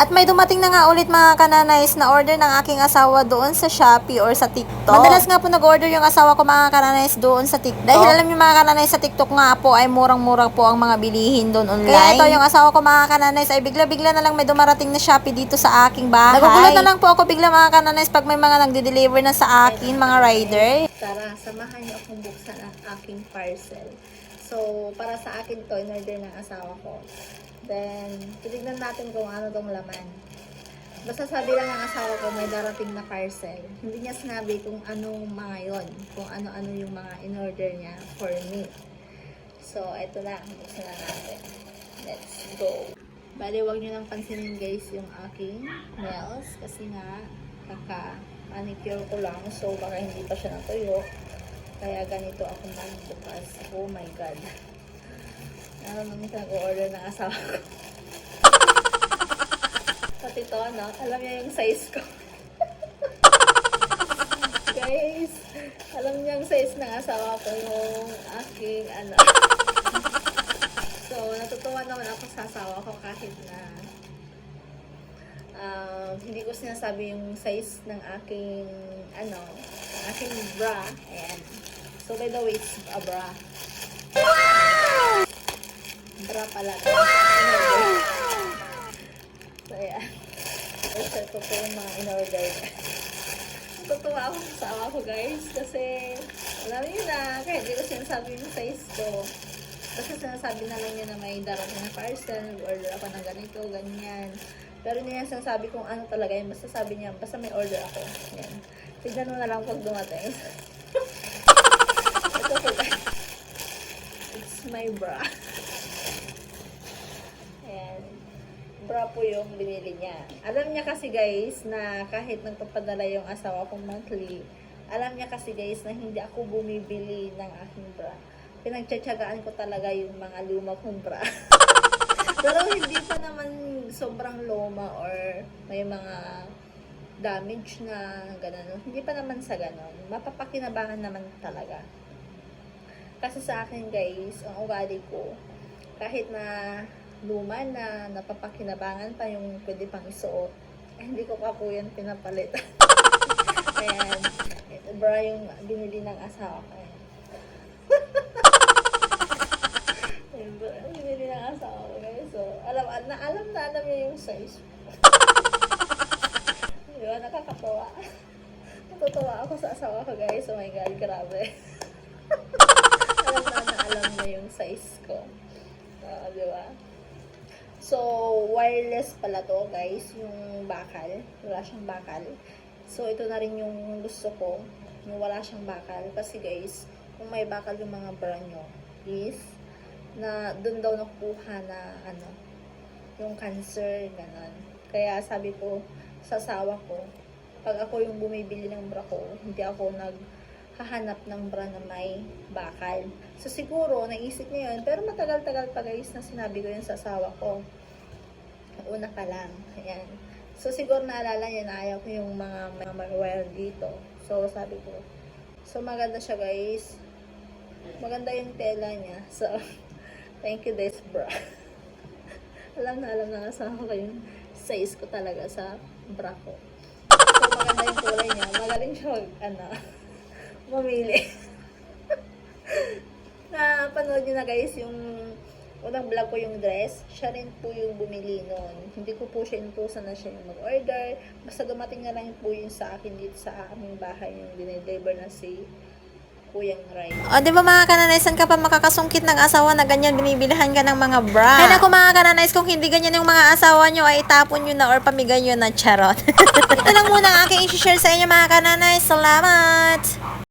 At may dumating na nga ulit mga kananays na order ng aking asawa doon sa Shopee or sa TikTok. Madalas nga po nag-order yung asawa ko mga kananays doon sa TikTok. Dahil alam niyo mga kananays sa TikTok nga po ay murang-mura po ang mga bilihin doon online. Kaya ito yung asawa ko mga kananays ay bigla-bigla na lang may dumarating na Shopee dito sa aking bahay. Nagugulat na lang po ako bigla mga kananays pag may mga nagde-deliver na sa akin mga rider. Tara, samahan niyo akong buksan ang aking parcel. So, para sa akin to, in-order ng asawa ko. Then, titignan natin kung ano tong laman. Basta sabi lang ng asawa ko, may darating na parcel. Hindi niya sinabi kung anong mga yon, kung ano-ano yung mga in-order niya for me. So, ito na, buksan na natin. Let's go. Bali, huwag niyo nang pansinin guys yung aking nails kasi nga, kaka manicure ko lang. So, baka hindi pa siya natuyo. Kaya ganito ako magbukas. Oh my God. Ano siya nag-order ng asawa ko. Pati to, no? Alam niya yung size ko. Guys, alam niya yung size ng asawa ko yung aking ano. so, natutuwa naman ako sa asawa ko kahit na um, hindi ko sinasabi yung size ng aking ano, ng aking bra. Ayan. So, by the way, it's a bra. Bra pala. Wow! So, ayan. Ito, ito po yung mga in-order. Natutuwa ako sa asawa ko, guys. Kasi, alam niyo na, kahit hindi ko sinasabi yung size ko. Basta sinasabi na lang niya na may darating na parcel, order ako ng ganito, ganyan. Pero niya sinasabi kung ano talaga yun. Basta sabi niya, basta may order ako. Yan. Tignan mo na lang pag dumating. Ito po guys. It's my bra. Ayan. Bra po yung binili niya. Alam niya kasi guys na kahit nagpapadala yung asawa kong monthly, alam niya kasi guys na hindi ako bumibili ng aking bra. Pinagtsatsagaan ko talaga yung mga luma kong bra. Pero hindi pa naman sobrang loma or may mga damage na gano'n. Hindi pa naman sa gano'n. Mapapakinabangan naman talaga. Kasi sa akin guys, ang ugali ko, kahit na luma na, napapakinabangan pa yung pwede pang isuot, eh, hindi ko pa po yan pinapalit. Ayan. Ito bra yung binili ng asawa ko. Ayan. Yung binili ng asawa ko. So, alam, na, alam na alam niya yung size. Diba? Nakakatawa. Natutuwa ako sa asawa ko, guys. Oh my God, grabe. alam na na alam niya yung size ko. Uh, di ba? So, wireless pala to, guys. Yung bakal. Wala siyang bakal. So, ito na rin yung gusto ko. Yung wala siyang bakal. Kasi, guys, kung may bakal yung mga brand nyo, is na doon daw nakukuha na ano, yung cancer, ganon. Kaya sabi ko sa asawa ko, pag ako yung bumibili ng bra ko, hindi ako naghahanap ng bra na may bakal. So siguro, naisip niya yun, pero matagal-tagal pa guys na sinabi ko yun sa asawa ko. Una pa lang. Ayan. So siguro naalala niya na ayaw ko yung mga, mga wire dito. So sabi ko, so maganda siya guys. Maganda yung tela niya. So, thank you this bra. alam na alam na sa ko yung size ko talaga sa bra ko. So, maganda yung kulay niya. Magaling siya ano, mamili. na panood niyo na guys yung unang vlog ko yung dress, siya rin po yung bumili nun. Hindi ko po siya inutusan na siya yung mag-order. Basta dumating na lang po yun sa akin dito sa aming bahay yung dinedeliver na si Kuyang Ray. O, di ba mga kananays, saan ka pa makakasungkit ng asawa na ganyan binibilihan ka ng mga bra? Kaya ako mga kananays, kung hindi ganyan yung mga asawa nyo, ay itapon nyo na or pamigay nyo na charot. Ito lang muna ang aking i-share sa inyo mga kananays. Salamat!